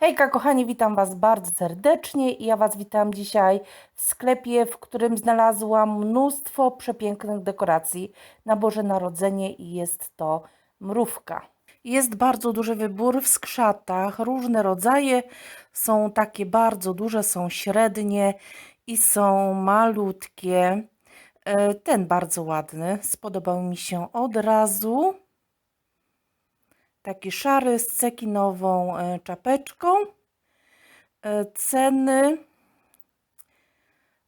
Hejka kochani, witam Was bardzo serdecznie i ja Was witam dzisiaj w sklepie, w którym znalazłam mnóstwo przepięknych dekoracji na Boże Narodzenie i jest to mrówka. Jest bardzo duży wybór w skrzatach, różne rodzaje, są takie bardzo duże, są średnie i są malutkie. E, Ten bardzo ładny, spodobał mi się od razu taki szary z cekinową e, czapeczką. E, Ceny,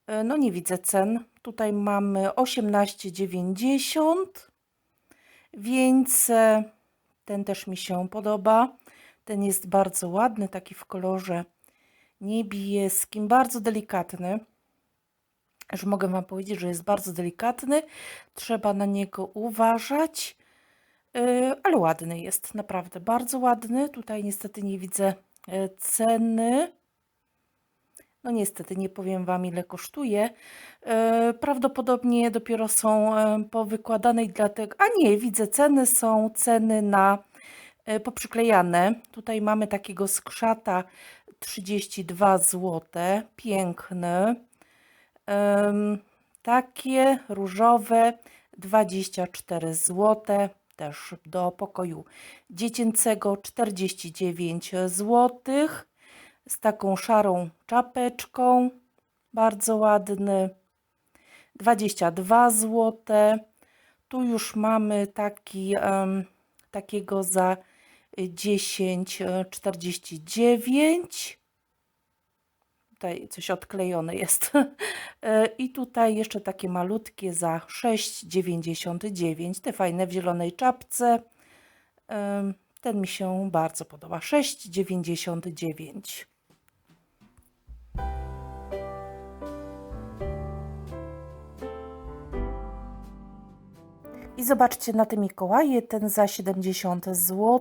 e, no nie widzę cen. Tutaj mamy 18,90, więc ten też mi się podoba. Ten jest bardzo ładny, taki w kolorze niebieskim, bardzo delikatny. Już mogę Wam powiedzieć, że jest bardzo delikatny. Trzeba na niego uważać. Yy, ale ładny jest, naprawdę bardzo ładny. Tutaj niestety nie widzę e, ceny. No niestety nie powiem Wam ile kosztuje. E, Prawdopodobnie dopiero są e, po wykładanej dlatego... A nie, widzę ceny, są ceny na e, poprzyklejane. Tutaj mamy takiego skrzata 32 zł, piękny. Takie różowe 24 zł, też do pokoju dziecięcego 49 zł, z taką szarą czapeczką, bardzo ładny, 22 zł. Tu już mamy taki, em, takiego za 10,49 tutaj coś odklejone jest. E, I tutaj jeszcze takie malutkie za 6,99. Te fajne w zielonej czapce. Em, Ten mi się bardzo podoba. 6,99. I zobaczcie na te Mikołaje, ten za 70 zł.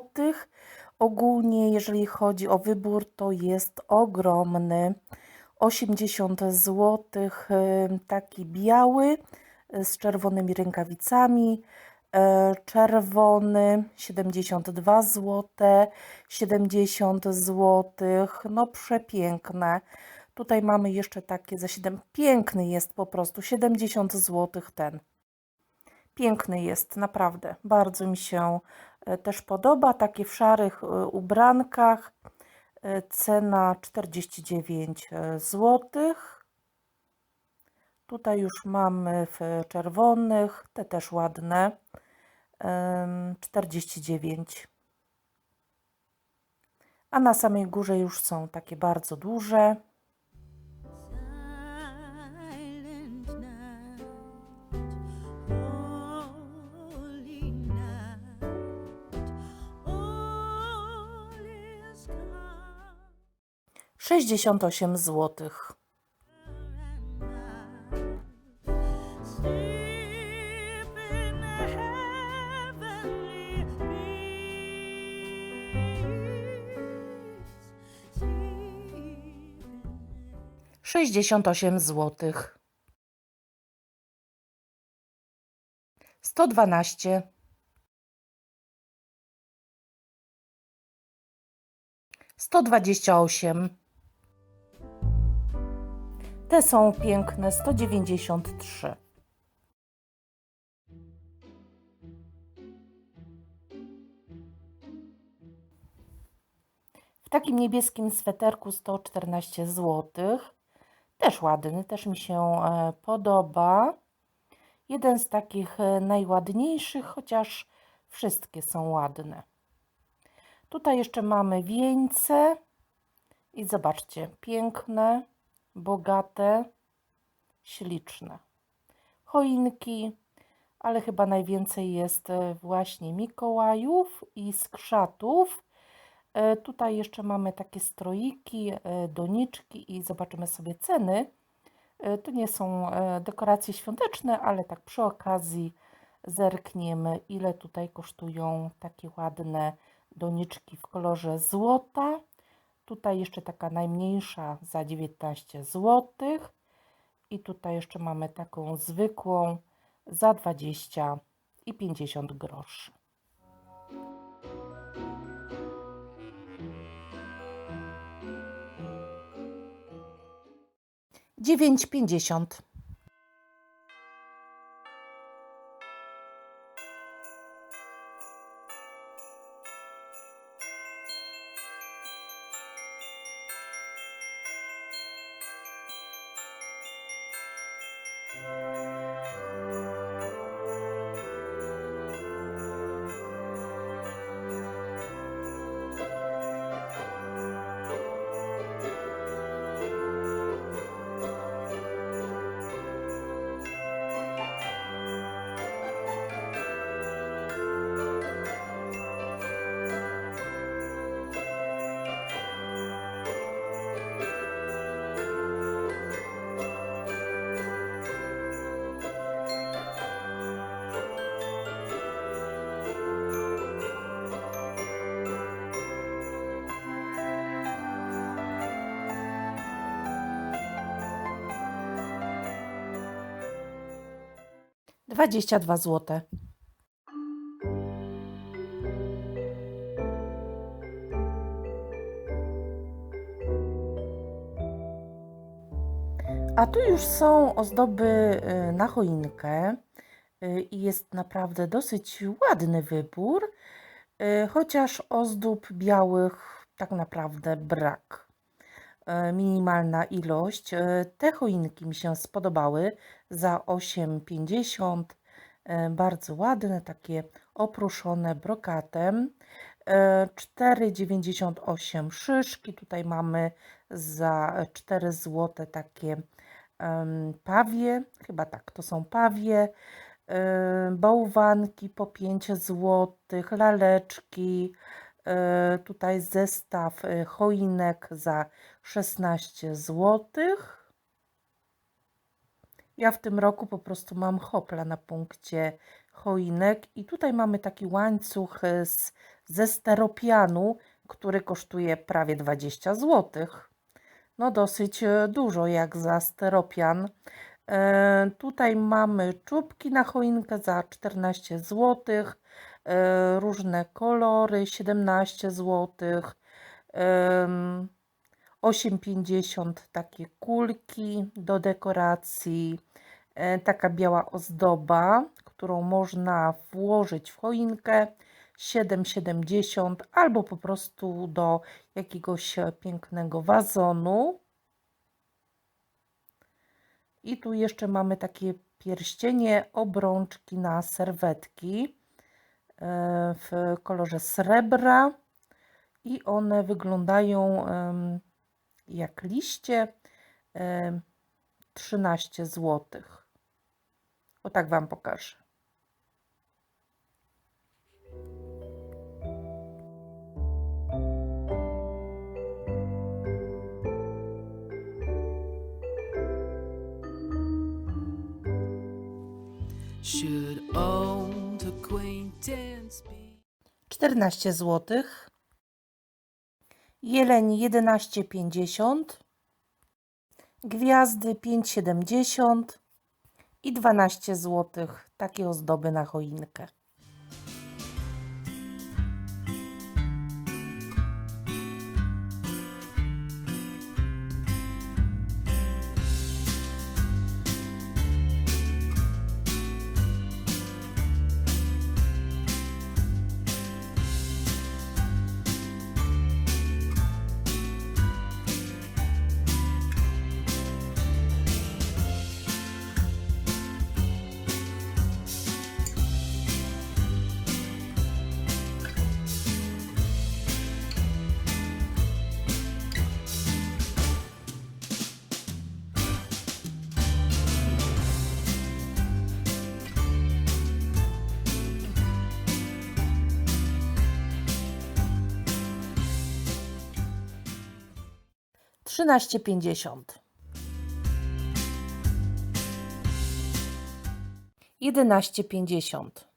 Ogólnie, jeżeli chodzi o wybór, to jest ogromny. 80 zł, taki biały y, z czerwonymi rękawicami, e, czerwony 72 zł, 70 zł, no przepiękne. Tutaj mamy jeszcze takie za 7, piękny jest po prostu, 70 zł ten. Piękny jest, naprawdę. Bardzo mi się e, też podoba. Takie w szarych e, ubrankach. E, Cena 49 zł. Tutaj już mamy w czerwonych, te też ładne. em, 49. A na samej górze już są takie bardzo duże. 68 zł. Sleep in heavenly peace. Sleep in 68 zł. 112. 128. Te są piękne 193. W takim niebieskim sweterku 114 zł. Też ładny, też mi się e, podoba. Jeden z takich e, najładniejszych, chociaż wszystkie są ładne. Tutaj jeszcze mamy wieńce i zobaczcie, piękne, bogate, śliczne. Choinki, ale chyba najwięcej jest e, właśnie Mikołajów i skrzatów. E, Tutaj jeszcze mamy takie stroiki, e, doniczki i zobaczymy sobie ceny. To nie są dekoracje świąteczne, ale tak przy okazji zerkniemy, ile tutaj kosztują takie ładne doniczki w kolorze złota. Tutaj jeszcze taka najmniejsza za 19 zł. I tutaj jeszcze mamy taką zwykłą za 20 i 50 groszy. Dziewięć pięćdziesiąt. 22 zł. A tu już są ozdoby y, na choinkę y, i jest naprawdę dosyć ładny wybór, y, chociaż ozdób białych tak naprawdę brak. Y, Minimalna ilość. Y, Te choinki mi się spodobały za 8,50. y, Bardzo ładne, takie opruszone brokatem. Y, 4,98 szyszki. Tutaj mamy za 4 zł takie pawie, chyba tak, to są pawie, bałwanki po 5 zł, laleczki, tutaj zestaw y, choinek za 16 zł. Ja w tym roku po prostu mam hopla na punkcie choinek i tutaj mamy taki łańcuch y, z, ze steropianu, który kosztuje prawie 20 złotych no dosyć e, dużo jak za steropian. E, tutaj mamy czubki na choinkę za 14 zł, e, różne kolory 17 zł, e, 8,50 takie kulki do dekoracji, e, taka biała ozdoba, którą można włożyć w choinkę 7,70 albo po prostu do jakiegoś e, pięknego wazonu. I tu jeszcze mamy takie pierścienie, obrączki na serwetki e, w kolorze srebra i one wyglądają jak liście em, 13 zł. O tak Wam pokażę. Should be 14 zł. Jeleń 11,50. Gwiazdy 5,70 i 12 zł. Takie ozdoby na choinkę. Trzynaście pięćdziesiąt. Jedenaście pięćdziesiąt.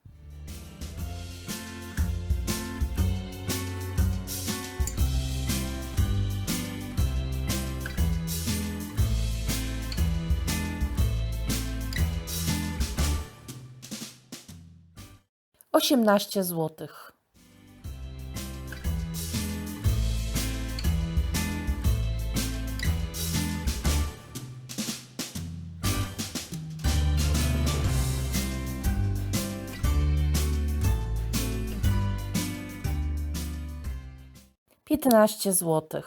Osiemnaście złotych. 15 zł.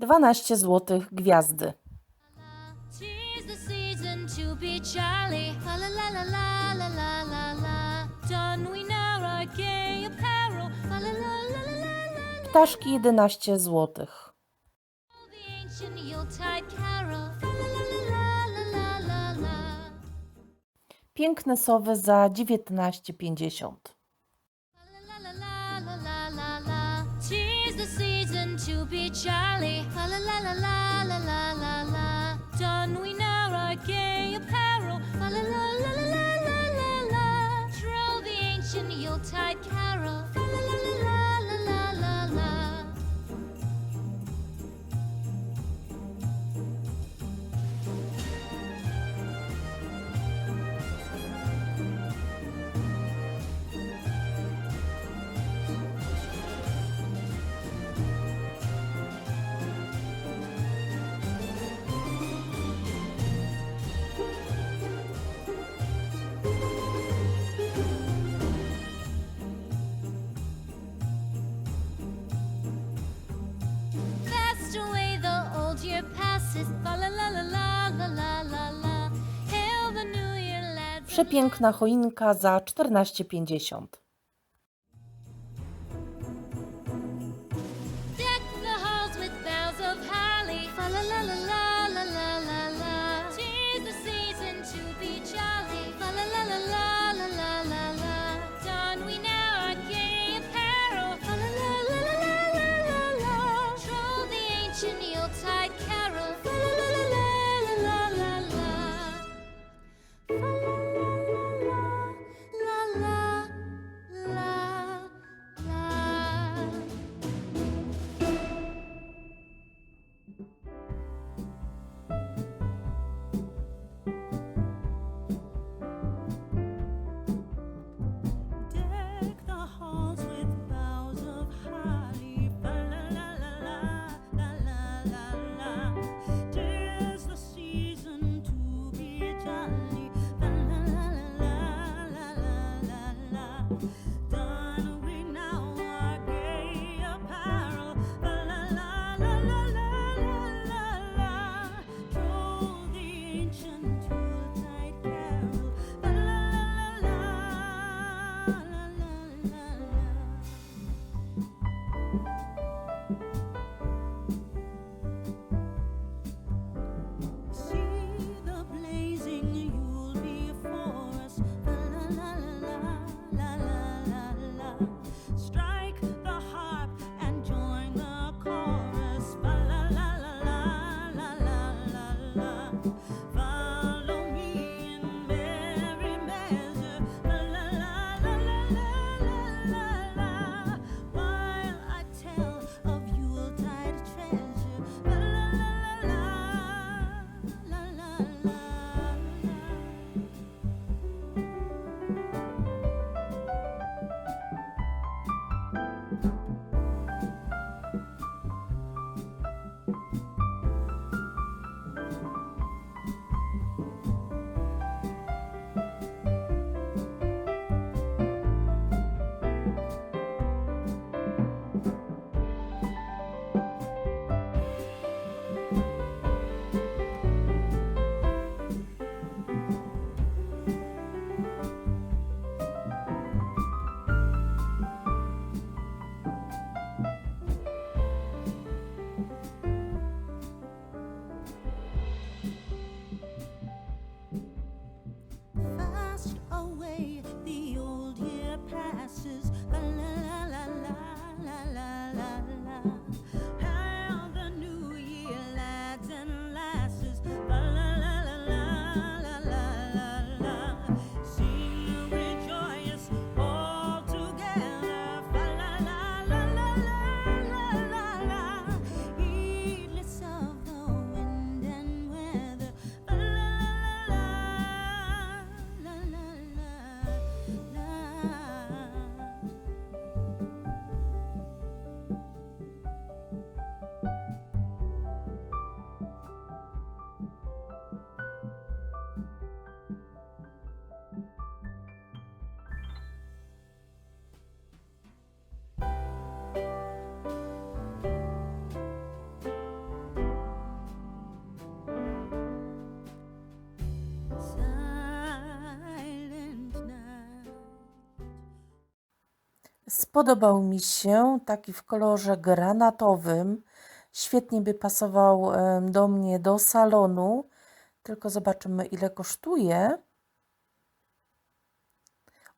12 zł gwiazdy. Ptaszki 11 zł. Piękne sowy za 19,50. to be jolly. La la la la la la la la la. Don we now our gay apparel. La la la la la la la la. Troll the ancient Yuletide carol. Przepiękna choinka za 14,50. Fine. Podobał mi się taki w kolorze granatowym. Świetnie by pasował do mnie do salonu. Tylko zobaczymy, ile kosztuje.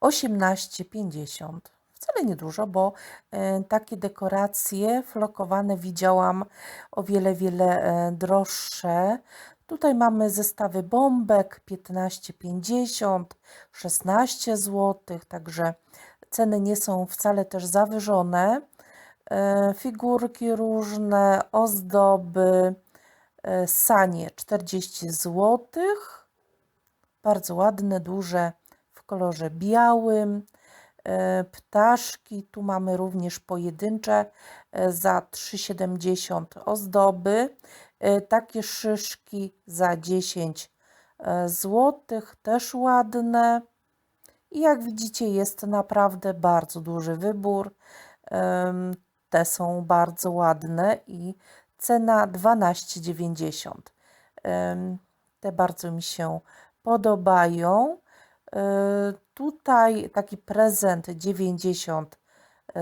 18,50. Wcale niedużo, bo e, takie dekoracje flokowane widziałam o wiele, wiele e, droższe. Tutaj mamy zestawy bombek 15,50, 16 zł, także ceny nie są wcale też zawyżone. E, Figurki różne, ozdoby, e, sanie 40 zł. Bardzo ładne, duże w kolorze białym. E, Ptaszki, tu mamy również pojedyncze za 3,70 ozdoby. Takie szyszki za 10 zł, też ładne. I jak widzicie, jest naprawdę bardzo duży wybór. Te są bardzo ładne i cena 12,90. Em, Te bardzo mi się podobają. E, Tutaj taki prezent 90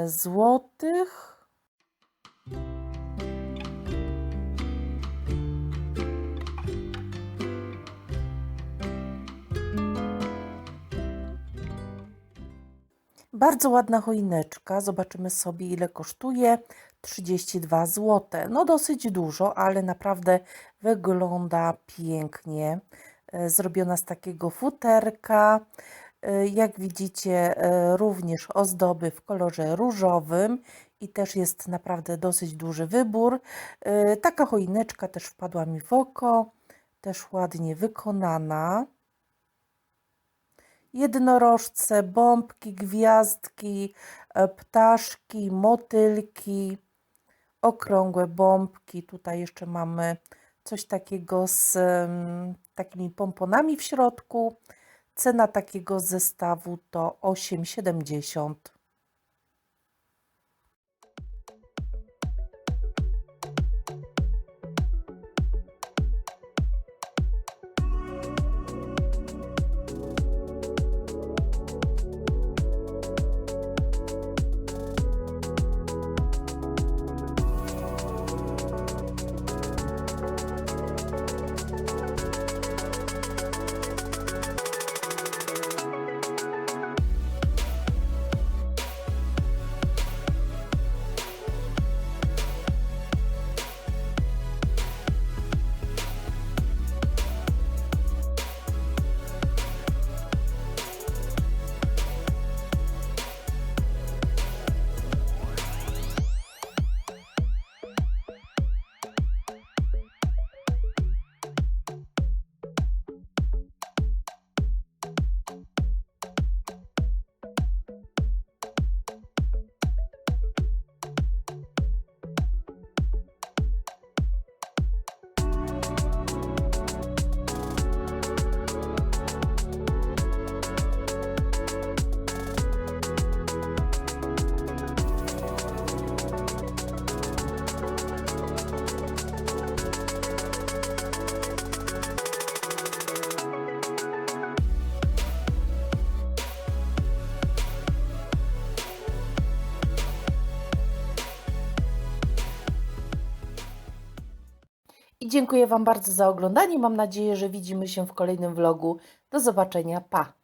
złotych. Bardzo ładna choineczka. Zobaczymy sobie, ile kosztuje. 32 zł. No dosyć dużo, ale naprawdę wygląda pięknie. E, Zrobiona z takiego futerka. E, Jak widzicie, e, również ozdoby w kolorze różowym i też jest naprawdę dosyć duży wybór. Taka choineczka też wpadła mi w oko, też ładnie wykonana jednorożce, bombki, gwiazdki, e, ptaszki, motylki, okrągłe bombki. Tutaj jeszcze mamy coś takiego z em, takimi pomponami w środku. Cena takiego zestawu to 8,70. Dziękuję Wam bardzo za oglądanie. Mam nadzieję, że widzimy się w kolejnym vlogu. Do zobaczenia. Pa!